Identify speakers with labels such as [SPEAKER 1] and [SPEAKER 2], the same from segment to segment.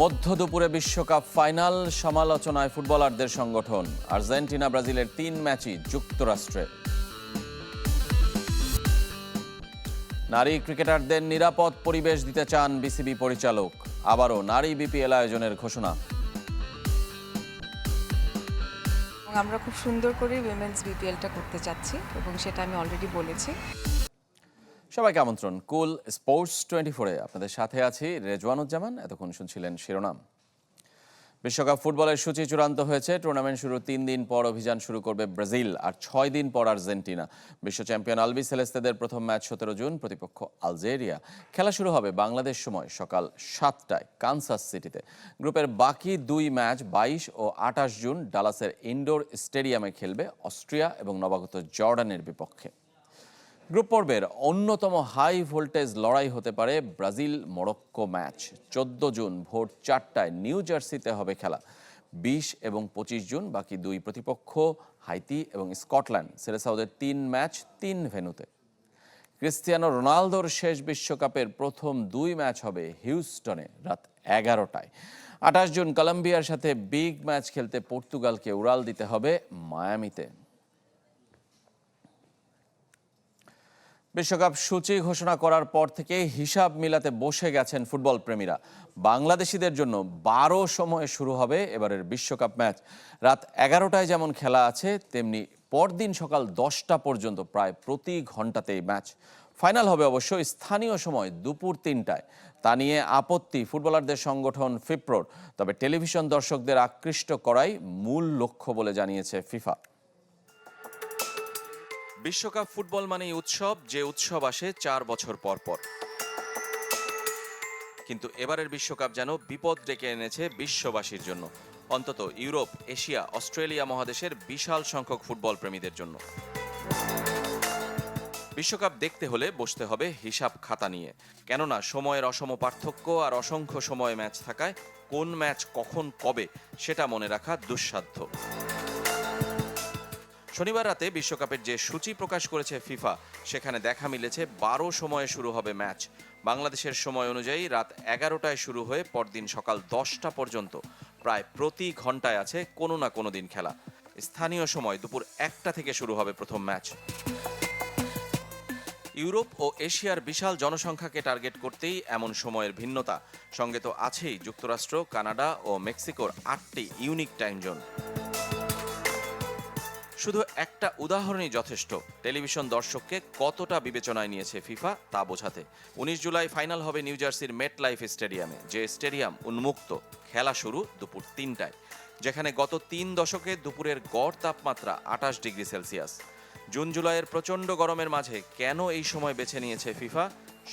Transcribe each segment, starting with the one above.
[SPEAKER 1] মধ্য দুপুরে বিশ্বকাপ ফাইনাল, সমালোচনায় ফুটবলারদের সংগঠন। আর্জেন্টিনা, ব্রাজিলের তিন ম্যাচই যুক্তরাষ্ট্রে। নারী ক্রিকেটারদের নিরাপদ পরিবেশ দিতে চান বিসিবি পরিচালক। আবারও নারী বিপিএল আয়োজনের ঘোষণা।
[SPEAKER 2] আমরা খুব সুন্দর করে উইমেন্স বিপিএলটা করতে চাচ্ছি এবং সেটা আমি অলরেডি বলেছি।
[SPEAKER 1] সবাইকে আমন্ত্রণ। কুল স্পোর্টস টোয়েন্টি ফোরে আপনাদের সাথে আছি রেজওয়ানুজ্জামান। এতক্ষণ শুনছিলেন শিরোনাম। বিশ্বকাপ ফুটবলের সূচি চূড়ান্ত হয়েছে। টুর্নামেন্ট শুরুর তিন দিন পর অভিযান শুরু করবে ব্রাজিল, আর ছয় দিন পর আর্জেন্টিনা। বিশ্ব চ্যাম্পিয়ন আলবি সেলেস্তেদের প্রথম ম্যাচ সতেরো জুন, প্রতিপক্ষ আলজেরিয়া। খেলা শুরু হবে বাংলাদেশ সময় সকাল সাতটায় কানসাস সিটিতে। গ্রুপের বাকি দুই ম্যাচ বাইশ ও আঠাশ জুন ডালাসের ইনডোর স্টেডিয়ামে খেলবে অস্ট্রিয়া এবং নবাগত জর্ডানের বিপক্ষে। গ্রুপ পর্বের অন্যতম হাই ভোল্টেজ লড়াই হতে পারে ব্রাজিল মরক্কো ম্যাচ। চোদ্দ জুন ভোর চারটায় নিউ জার্সিতে হবে খেলা। বিশ এবং পঁচিশ জুন বাকি দুই প্রতিপক্ষ হাইতি এবং স্কটল্যান্ড। সেরেসাউদের তিন ম্যাচ, তিন ভেন্যুতে। ক্রিস্টিয়ানো রোনালদোর শেষ বিশ্বকাপের প্রথম দুই ম্যাচ হবে হিউস্টনে রাত এগারোটায়। আঠাশ জুন কলম্বিয়ার সাথে বিগ ম্যাচ খেলতে পর্তুগালকে উড়াল দিতে হবে মায়ামিতে। বিশ্বকাপ সূচি ঘোষণা করার পর থেকে হিসাব মিলাতে বসে গেছেন ফুটবল প্রেমীরা। বাংলাদেশিদের জন্য বারো সময়ে শুরু হবে এবারের বিশ্বকাপ ম্যাচ। রাত এগারোটায় যেমন খেলা আছে, তেমনি পরদিন সকাল দশটা পর্যন্ত প্রায় প্রতি ঘন্টাতেই ম্যাচ। ফাইনাল হবে অবশ্য স্থানীয় সময় দুপুর তিনটায়। তা নিয়ে আপত্তি ফুটবলারদের সংগঠন ফিপ্রোর। তবে টেলিভিশন দর্শকদের আকৃষ্ট করাই মূল লক্ষ্য বলে জানিয়েছে ফিফা। বিশ্বকাপ ফুটবল মানেই উৎসব, যে উৎসব আসে চার বছর পর পর। কিন্তু এবারের বিশ্বকাপ যেন বিপদ ডেকে এনেছে বিশ্ববাসীর জন্য, অন্তত ইউরোপ, এশিয়া, অস্ট্রেলিয়া মহাদেশের বিশাল সংখ্যক ফুটবল প্রেমীদের জন্য। বিশ্বকাপ দেখতে হলে বসতে হবে হিসাব খাতা নিয়ে, কেননা সময়ের অসম পার্থক্য আর অসংখ্য সময় ম্যাচ থাকায় কোন ম্যাচ কখন কবে সেটা মনে রাখা দুঃসাধ্য। শনিবার রাতে বিশ্বকাপের যে সূচি প্রকাশ করেছে ফিফা, সেখানে দেখা মিলেছে বারো সময়ে শুরু হবে ম্যাচ। বাংলাদেশের সময় অনুযায়ী রাত এগারোটায় শুরু হয়ে পরদিন সকাল দশটা পর্যন্ত প্রায় প্রতি ঘন্টায় আছে কোনো না কোনো দিন খেলা। স্থানীয় সময় দুপুর একটা থেকে শুরু হবে প্রথম ম্যাচ। ইউরোপ ও এশিয়ার বিশাল জনসংখ্যাকে টার্গেট করতেই এমন সময়ের ভিন্নতা। সঙ্গে তো আছেই যুক্তরাষ্ট্র, কানাডা ও মেক্সিকোর আটটি ইউনিক টাইম জোন। শুধু একটা উদাহরণই যথেষ্ট। টেলিভিশন দর্শককে কতটা বিবেচনায় নিয়েছে ফিফা তা বোঝাতে। উনিশ জুলাই ফাইনাল হবে নিউ জার্সির মেট লাইফ স্টেডিয়ামে, যে স্টেডিয়াম উন্মুক্ত। খেলা শুরু দুপুর তিনটায়, যেখানে গত তিন দশকে দুপুরের গড় তাপমাত্রা আটাশ ডিগ্রি সেলসিয়াস। জুন জুলাইয়ের প্রচণ্ড গরমের মাঝে কেন এই সময় বেছে নিয়েছে ফিফা?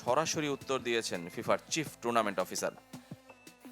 [SPEAKER 1] সরাসরি উত্তর দিয়েছেন ফিফার চিফ টুর্নামেন্ট অফিসার।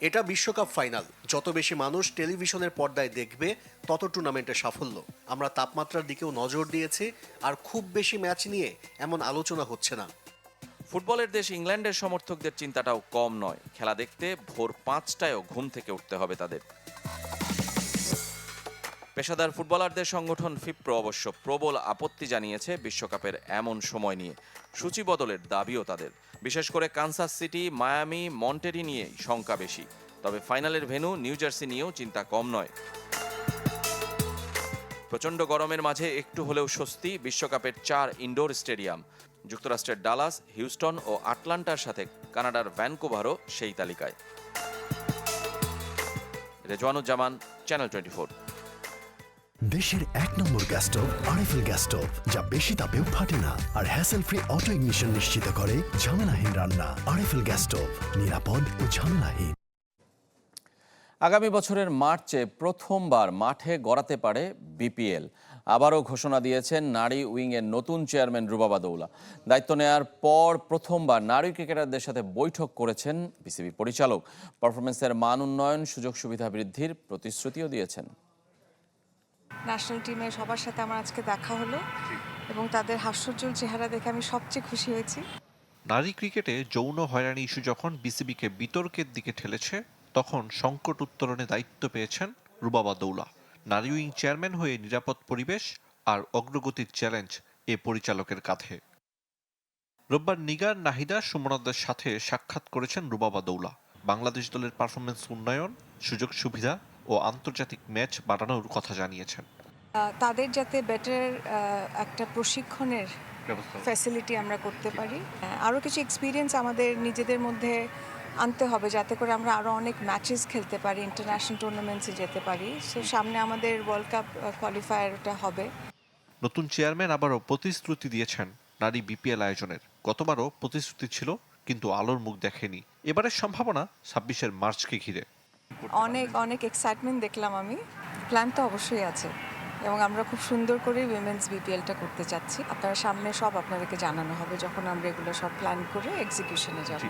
[SPEAKER 3] এটা বিশ্বকাপ ফাইনাল। যত বেশি মানুষ টেলিভিশনের পর্দায় দেখবে, তত টুর্নামেন্টের সাফল্য। আমরা তাপমাত্রার দিকেও নজর দিয়েছি, আর খুব বেশি ম্যাচ নিয়ে এমন আলোচনা হচ্ছে না।
[SPEAKER 1] ফুটবলের দেশ ইংল্যান্ডের সমর্থকদের চিন্তাটাও কম নয়। খেলা দেখতে ভোর পাঁচটায়ও ঘুম থেকে উঠতে হবে তাদের। পেশাদার ফুটবলারদের সংগঠন ফিপ্রো অবশ্য প্রবল আপত্তি জানিয়েছে বিশ্বকাপের এমন সময় নিয়ে। সূচি বদলের দাবিও তাদের। বিশেষ করে কানসাস সিটি, মায়ামি, মন্টেরি নিয়ে শঙ্কা বেশি। তবে ফাইনালের ভেন্যু নিউ জার্সি নিয়েও চিন্তা কম নয়। প্রচণ্ড গরমের মাঝে একটু হলেও স্বস্তি বিশ্বকাপের চার ইনডোর স্টেডিয়াম। যুক্তরাষ্ট্রের ডালাস, হিউস্টন ও আটলান্টার সাথে কানাডার ভ্যানকুভারও সেই তালিকায়। রেজওয়ানুজ্জামান, চ্যানেল টোয়েন্টি ফোর।
[SPEAKER 4] দেশের এক নম্বর gas stove RFL gas stove যা বেশি তাপেও ফাটে না আর হ্যাসেল ফ্রি অটো ইগনিশন নিশ্চিত করে ঝামেলাহীন রান্না। আরএফএল গ্যাস স্টোভ নিরাপদ ও ঝামেলাহীন।
[SPEAKER 1] আগামী বছরের মার্চে প্রথমবার মাঠে গড়াতে পারে বিপিএল আবারও ঘোষণা দিয়েছেন নারী উইংয়ের নতুন চেয়ারম্যান রুবাবা দৌলা দায়িত্ব নেয়ার পর প্রথমবার নারী ক্রিকেটারদের সাথে বৈঠক করেছেন বিসিবি পরিচালক। পারফরমেন্সের মান উন্নয়ন সুযোগ সুবিধা বৃদ্ধির প্রতিশ্রুতিও দিয়েছেন।
[SPEAKER 2] ন্যাশনাল টিমের সবার সাথে আমার আজকে দেখা হলো এবং তাদের হাস্যোজ্জ্বল চেহারা দেখে আমি সবচেয়ে খুশি হয়েছি।
[SPEAKER 5] নারী ক্রিকেটে যৌন হয়রানি ইস্যু যখন বিসিবিকে বিতর্কের দিকে ঠেলেছে তখন সংকট উত্তরণে দায়িত্ব পেয়েছেন রুবাবা দৌলা। নারী উইং চেয়ারম্যান হয়ে নিরাপদ পরিবেশ আর অগ্রগতির চ্যালেঞ্জ এ পরিচালকের কাঁধে। রোববার নিগার নাহিদা সুমনাদের সাথে সাক্ষাৎ করেছেন রুবাবা দৌলা। বাংলাদেশ দলের পারফরমেন্স উন্নয়ন সুযোগ সুবিধা ও আন্তর্জাতিক ম্যাচ বাড়ানোর কথা জানিয়েছেন।
[SPEAKER 2] তাদের যাতে বেটার একটা প্রশিক্ষণের ফ্যাসিলিটি আমরা করতে পারি। আরও কিছু এক্সপিরিয়েন্স আমাদের নিজেদের মধ্যে আনতে হবে যাতে করে আমরা আরও অনেক ম্যাচেস খেলতে পারি ইন্টারন্যাশনাল টুর্নামেন্টসে যেতে পারি। সো সামনে আমাদের ওয়ার্ল্ড কাপ কোয়ালিফায়ারটা হবে।
[SPEAKER 5] নতুন চেয়ারম্যান আবারও প্রতিশ্রুতি দিয়েছেন নারী বিপিএল আয়োজনের। গতবারও প্রতিশ্রুতি ছিল কিন্তু আলোর মুখ দেখেনি। এবারের সম্ভাবনা ছাব্বিশের মার্চকে ঘিরে।
[SPEAKER 2] অনেক অনেক এক্সাইটমেন্ট দেখলাম আমি। প্ল্যান তো অবশ্যই আছে। এবং আমরা খুব সুন্দর করে উইমেন্স বিপিএলটা করতে চাচ্ছি। আপনারা সামনে সব আপনাদেরকে জানানো হবে যখন আমরা এগুলো সব প্ল্যান করে এক্সিকিউশনে যাব।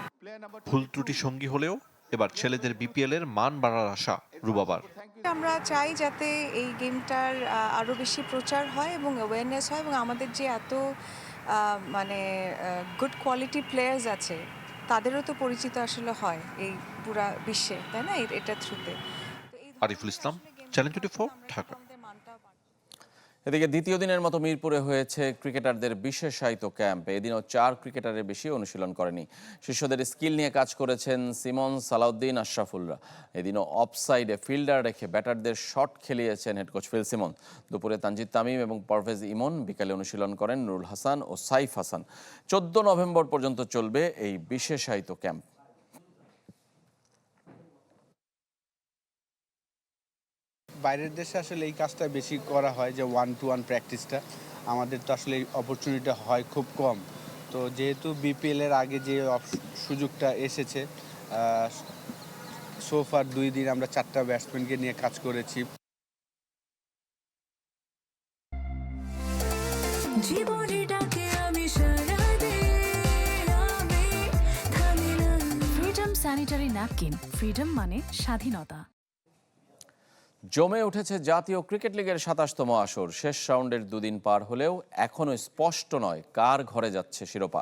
[SPEAKER 5] ভুল ত্রুটি সঙ্গী হলেও এবার ছেলেদের বিপিএল এর মান বাড়ার আশা রুবাবার।
[SPEAKER 2] আমরা চাই যাতে এই গেমটার আরও বেশি প্রচার হয় এবং অ্যাওয়ারনেস হয় এবং আমাদের যে এত মানে গুড কোয়ালিটি প্লেয়ার্স আছে তাদেরও তো পরিচিত আসলে হয় এই পুরা বিশ্বে তাই না? এটা এটার থ্রুতে
[SPEAKER 5] আরিফুল ইসলাম চ্যানেল টোয়েন্টি ঢাকা।
[SPEAKER 1] এদিকে দ্বিতীয় দিনের মতো মিরপুরে হয়েছে ক্রিকেটারদের বিশেষায়িত ক্যাম্প। এদিনও চার ক্রিকেটারের বেশি অনুশীলন করেনি। শিষ্যদের স্কিল নিয়ে কাজ করেছেন সিমন সালাউদ্দিন আশরাফুলরা। এদিনও অফসাইডে ফিল্ডার রেখে ব্যাটারদের শট খেলিয়েছেন হেড কোচ ফিল সিমন। দুপুরে তানজিদ তামিম এবং পারভেজ ইমন বিকালে অনুশীলন করেন নুরুল হাসান ও সাইফ হাসান। চোদ্দ নভেম্বর পর্যন্ত চলবে এই বিশেষায়িত ক্যাম্প।
[SPEAKER 6] বাইরের দেশে আসলে এই কাজটা বেশি করা হয় যে ওয়ান টু ওয়ান প্র্যাকটিসটা আমাদের তো আসলে এই অপরচুনিটি হয় খুব কম। তো যেহেতু বিপিএল এর আগে যে সুযোগটা এসেছে সোফার দুই দিন আমরা চারটা ব্যাটসম্যানকে নিয়ে কাজ করেছি।
[SPEAKER 7] জীবনে ডাকে আমি সারা দিই, আমি থামি না। ফ্রিডম স্যানিটারি ন্যাপকিন ফ্রিডম মানে স্বাধীনতা।
[SPEAKER 1] জমে উঠেছে জাতীয় ক্রিকেট লিগের সাতাশতম আসর। শেষ রাউন্ডের দুদিন পার হলেও এখনও স্পষ্ট নয় কার ঘরে যাচ্ছে শিরোপা।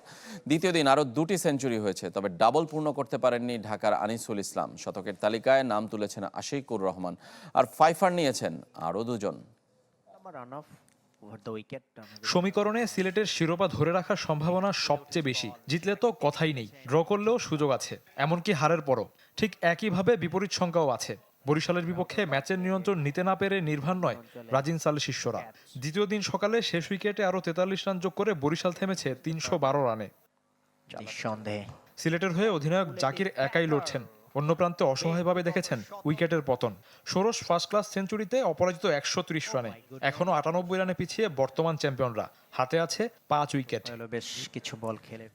[SPEAKER 1] দ্বিতীয় দিন আরও দুটি সেঞ্চুরি হয়েছে, তবে ডাবল পূর্ণ করতে পারেননি ঢাকার আনিসুল ইসলাম। শতকের তালিকায় নাম তুলেছেন আশিকুর রহমান আর ফাইফার নিয়েছেন আরও দুজন।
[SPEAKER 8] সমীকরণে সিলেটের শিরোপা ধরে রাখার সম্ভাবনা সবচেয়ে বেশি। জিতলে তো কথাই নেই, ড্র করলেও সুযোগ আছে, এমনকি হারের পরও। ঠিক একইভাবে বিপরীত সংখ্যাও আছে। বরিশালের বিপক্ষে ম্যাচের নিয়ন্ত্রণ নিতে না পেরে নির্ভার নয় রাজিন সালের শিষ্যরা। দ্বিতীয় দিন সকালে শেষ উইকেটে আরও তেতাল্লিশ রান যোগ করে বরিশাল থেমেছে তিনশো বারো রানে। সিলেটের হয়ে অধিনায়ক জাকির একাই লড়ছেন। অন্য প্রান্তে অসহায়ভাবে দেখেছেন উইকেটের পতন। ষোড়শ ফার্স্ট ক্লাস সেঞ্চুরিতে অপরাজিত একশো ত্রিশ রানে। এখনও আটানব্বই রানে পিছিয়ে বর্তমান চ্যাম্পিয়নরা। হাতে আছে পাঁচ উইকেট।
[SPEAKER 9] বেশ কিছু বল খেলে।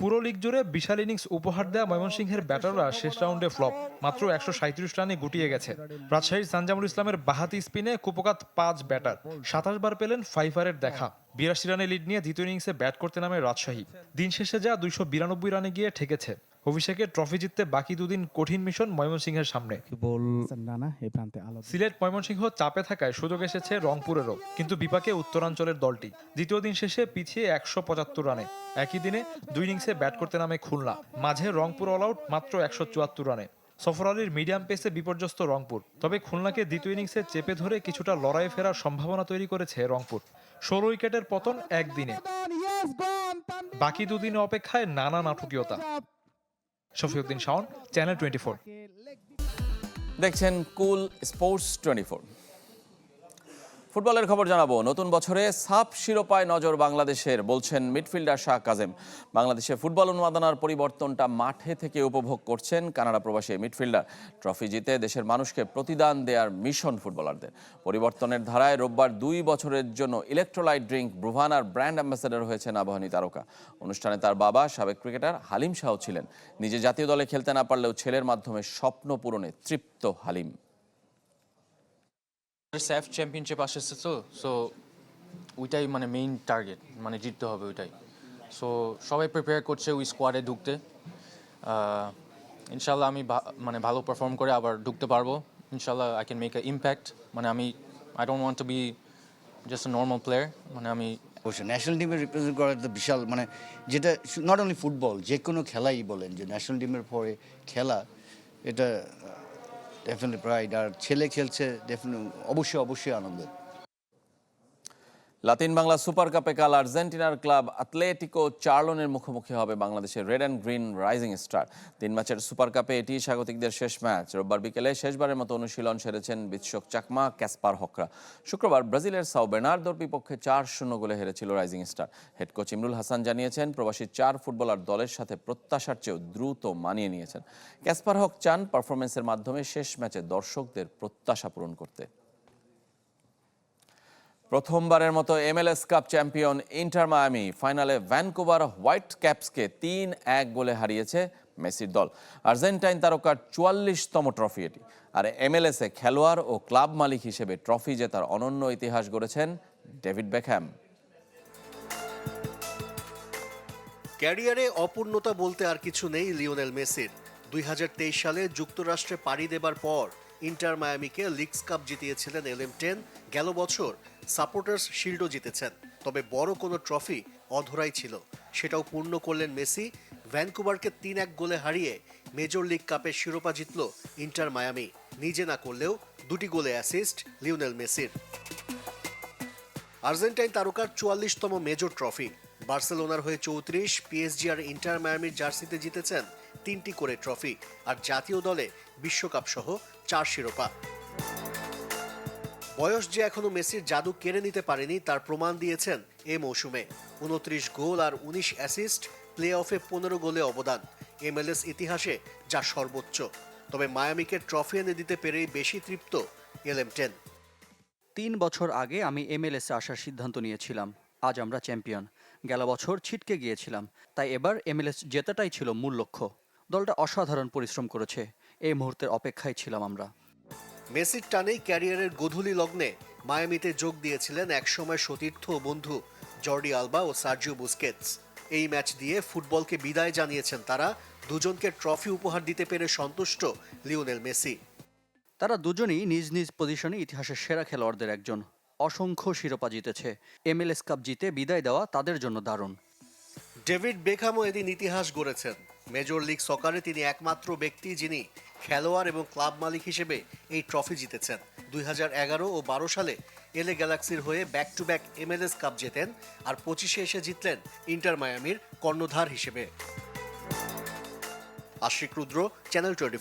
[SPEAKER 8] পুরো লিগ জুড়ে বিশাল ইনিংস উপহার দেওয়া ময়মনসিংহের ব্যাটাররা শেষ রাউন্ডে ফ্লপ। মাত্র একশো সাঁত্রিশ রানে গুটিয়ে গেছে। রাজশাহীর সানজামুল ইসলামের বাহাতি স্পিনে কুপকাত পাঁচ ব্যাটার। সাতাশ বার পেলেন ফাইফারের দেখা। বিরাশি রানে লিড নিয়ে দ্বিতীয় ইনিংসে ব্যাট করতে নামে রাজশাহী। দিন শেষে যা দুইশো বিরানব্বই রানে গিয়ে ঠেকেছে। অভিষেকে ট্রফি জিততে বাকি দুদিন কঠিন মিশন ময়মনসিংহের সামনে। সিলেট ময়মনসিংহ চাপে থাকায় সুযোগ এসেছে রংপুরেরও কিন্তু বিপাকে উত্তরাঞ্চলের দলটি। দ্বিতীয় দিন শেষে পিছিয়ে একশো পঁচাত্তর রানে। একই দিনে দুই ইনিংসে ব্যাট করতে নামে খুলনা। মাঝে রংপুর অল আউট মাত্র একশো চুয়াত্তর রানে। সফর আলীর মিডিয়াম পেসে বিপর্যস্ত রংপুর। তবে খুলনাকে দ্বিতীয় ইনিংসে চেপে ধরে কিছুটা লড়াইয়ে ফেরার সম্ভাবনা তৈরি করেছে রংপুর। ষোলো উইকেটের পতন একদিনে। বাকি দুদিনে অপেক্ষায় নানা নাটকীয়তা। Shafiuddin Shawon channel twenty four
[SPEAKER 1] দেখছেন কুল স্পোর্টস টোয়েন্টি ফুটবলের খবর জানাব। নতুন বছরে সাপ শিরোপায় নজর বাংলাদেশের, বলছেন মিডফিল্ডার শাহ কাজেম। বাংলাদেশে ফুটবল উন্মাদনার পরিবর্তনটা মাঠে থেকে উপভোগ করছেন কানাডা প্রবাসী মিডফিল্ডার। ট্রফি জিতে দেশের মানুষকে প্রতিদান দেওয়ার মিশন ফুটবলারদের। পরিবর্তনের ধারায় রোববার দুই বছরের জন্য ইলেকট্রোলাইট ড্রিঙ্ক ব্রুভানার ব্র্যান্ড অ্যাম্বাসেডর হয়েছেন আবাহনী তারকা। অনুষ্ঠানে তার বাবা, সাবেক ক্রিকেটার হালিম শাহ ছিলেন। নিজে জাতীয় দলে খেলতে না পারলেও ছেলের মাধ্যমে স্বপ্ন পূরণে তৃপ্ত হালিম।
[SPEAKER 10] স্যাফ চ্যাম্পিয়নশিপ আসছে তো সো ওইটাই মানে মেইন টার্গেট মানে জিততে হবে ওইটাই। সো সবাই প্রিপেয়ার করছে ওই স্কোয়াডে ঢুকতে। ইনশাল্লাহ আমি মানে ভালো পারফর্ম করে আবার ঢুকতে পারব। ইনশাল্লাহ I can make a impact মানে আমি I don't want to be just a normal player মানে আমি
[SPEAKER 11] অবশ্যই ন্যাশনাল টিমে রিপ্রেজেন্ট করা তো বিশাল মানে যেটা নট অনলি ফুটবল যে কোনো খেলাই বলেন, যে ন্যাশনাল টিমের পরে খেলা, এটা ডেফিনেটলি প্রাইড আর ছেলে খেলছে ডেফিনেটলি অবশ্যই অবশ্যই আনন্দের।
[SPEAKER 1] লাতিন বাংলা সুপার কাপে কাল আর্জেন্টিনার ক্লাব আতলেটিকো চার্লনের মুখোমুখি হবে বাংলাদেশের red and green rising star. তিন ম্যাচের সুপার কাপে এটি স্বাগতিকদের শেষ ম্যাচ। রোববার বিকেলে শেষবারের মতো অনুশীলন সেরেছেন বিশ্বক চাকমা, ক্যাসপার হকরা। শুক্রবার ব্রাজিলের সাও বেনার্দোর বিপক্ষে চার শূন্য গোলে হেরেছিল rising star. Head coach Imrul Hasan জানিয়েছেন, প্রবাসী চার ফুটবলার দলের সাথে প্রত্যাশার চেয়েও দ্রুত মানিয়ে নিয়েছেন। ক্যাসপার হক চান পারফরমেন্সের মাধ্যমে শেষ ম্যাচে দর্শকদের প্রত্যাশা পূরণ করতে। প্রথমবারের মতো MLS cup champion Inter Miami ফাইনালে ভ্যানকুভার হোয়াইট ক্যাপসকে তিন এক গোলে হারিয়েছে মেসির দল। আর্জেন্টাইন তারকার চুয়াল্লিশতম ট্রফি এটি। আর এমএলএসে খেলোয়াড় ও ক্লাব মালিক হিসেবে ট্রফি জেতার অনন্য ইতিহাস গড়েছেন ডেভিড বেকহ্যাম।
[SPEAKER 3] ক্যারিয়ারে অপূর্ণতা বলতে আর কিছু নেই লিওনেল মেসির। দুই হাজার তেইশ সালে যুক্তরাষ্ট্রে পাড়ি দেবার পর ইন্টার মায়ামিকে লিগস কাপ জিতিয়েছিলেন এলএম টেন। গেল বছর সাপোর্টার্স শিল্ডও জিতেছেন। তবে বড় কোনো ট্রফি অধরাই ছিল। সেটাও পূর্ণ করলেন মেসি। ভ্যানকুভারকে তিন এক গোলে হারিয়ে মেজর লিগ কাপের শিরোপা জিতল ইন্টার মায়ামি। নিজে না করলেও দুটি গোলে অ্যাসিস্ট লিওনেল মেসির। আর্জেন্টাইন তারকার চুয়াল্লিশতম মেজর ট্রফি। বার্সেলোনার হয়ে চৌত্রিশ, পিএসজি আর ইন্টার মায়ামির জার্সিতে জিতেছেন তিনটি করে ট্রফি। আর জাতীয় দলে বিশ্বকাপ সহ চার শিরোপা। বয়স যে এখনও মেসির জাদু কেড়ে নিতে পারেনি, তার প্রমাণ দিয়েছেন এ মৌসুমে। উনত্রিশ গোল আর উনিশ অ্যাসিস্ট প্লে অফে পনেরো গোলে অবদান এমএলএস ইতিহাসে, যা সর্বোচ্চ। তবে মায়ামিকে ট্রফি এনে দিতে পেরেই বেশি তৃপ্ত এলএম টেন।
[SPEAKER 12] তিন বছর আগে আমি এমএলএসে আসার সিদ্ধান্ত নিয়েছিলাম। আজ আমরা চ্যাম্পিয়ন। গেল বছর ছিটকে গিয়েছিলাম। তাই এবার এমএলএস জেতাটাই ছিল মূল লক্ষ্য। দলটা অসাধারণ পরিশ্রম করেছে। এই মুহূর্তের অপেক্ষায় ছিলাম আমরা।
[SPEAKER 3] মেসির টানেই ক্যারিয়ারের গধূলি লগ্নে মায়ামিতে যোগ দিয়েছিলেন একসময় সতীর্থ ও বন্ধু জর্ডি আলবা ও সার্জিও বুস্কেটস। এই ম্যাচ দিয়ে ফুটবলকে বিদায় জানিয়েছেন তারা। দুজনকে ট্রফি উপহার দিতে পেরে সন্তুষ্ট লিওনেল মেসি।
[SPEAKER 12] তারা দুজনই নিজ নিজ পজিশনে ইতিহাসের সেরা খেলোয়াড়দের একজন। অসংখ্য শিরোপা জিতেছে। এমএলএস কাপ জিতে বিদায় দেওয়া তাদের জন্য দারুণ।
[SPEAKER 3] ডেভিড বেকহামও এদিন ইতিহাস গড়েছেন। মেজর লিগ সকারে তিনি একমাত্র ব্যক্তি যিনি খেলোয়াড় এবং ক্লাব মালিক হিসেবে এই ট্রফি জিতেছেন। দুই হাজার এগারো ও বারো সালে এলে গ্যালাক্সির হয়ে back to back MLS cup জেতেন আর পঁচিশে এসে জিতলেন ইন্টার মায়ামির কর্ণধার হিসেবে। আশিক রুদ্র, চ্যানেল টোয়েন্টি